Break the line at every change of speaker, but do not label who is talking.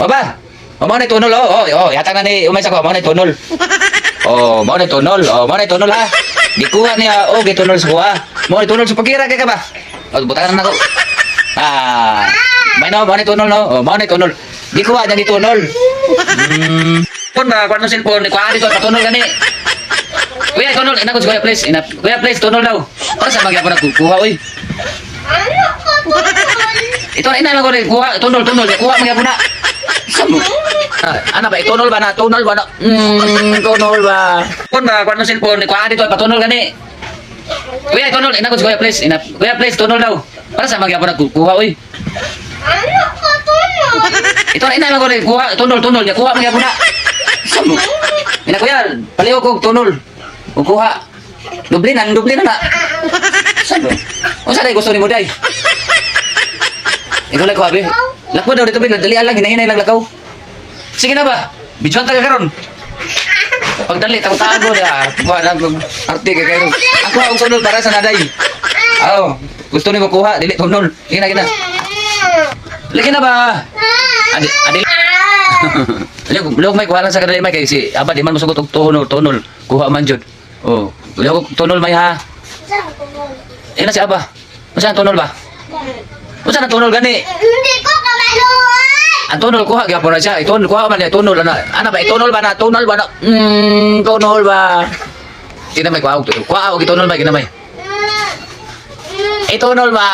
O ba? O mo na tunol oh. Oh, oh, yata na ni umay sa ko mo na tunol. Oh, mo na tunol. Oh, mo na tunol ha. Gikuha niya oh, gitunol sa kuha. Mo na tunol sa pagira kay ka ba? O butakan na ko. Ah. May no, mo na tunol no. Oh, mo na tunol. Gikuha niya gitunol. Hmm. Pon ba, kuan mo cellphone, kuha dito patunol gani. Kuya, tunol, ina ko kuya please. Ina, kuya please, tunol daw. Para sa magya ko nagkukuha oy.
Ano ko
Ito na ina lang ko. Kuha, tunol, tunol. Kuha mga puna. Ah, ano ba? Tunol ba na? Tunol ba na? Hmm, tunol ba? Kung ba? Kung ano cellphone? Kuha dito. Patunol gani. Kuya, tunol. Ina ko si kuya please. Ina, kuya please, tunol daw. Para sa mga puna kukuha oy.
Ano ko tunod?
Ito na ina ko rin. Kuha, tunol, tunol. Kuha mga. Saan Ina kuya, paliw ko tunol. Kukuha. Dubli na, dubli na na. Saan ba? O saan ay gusto ni mo day? Ikaw ko, abi. Lakbo daw dito, bin. Dalian lang, hinahinay lang lakaw. Sige na ba? Bidyoan taga karon. Pagdali, tago-tago na. Kuha na, arte kay kayo. Ako ang sunod para sa naday. Oo. Gusto ni mo kuha, dili tunol. Sige na, gina. Lagi na ba? Adi, adi. Lagi, log may kuha lang sa kadali may kay si Aba di man musugot og tunol, tunol. Kuha man jud. Oh, log tunol may ha. Ina si Aba. Masa tunol ba? Masa na tunol gani?
Hindi ko!
Ang tunol kuha gyapon na siya. Itunol kuha man niya tunol ana. Ana ba itunol ba na? Tunol ba na? Mm, tunol ba? Tina may kuha og itunol ba ginamay. Itunol ba?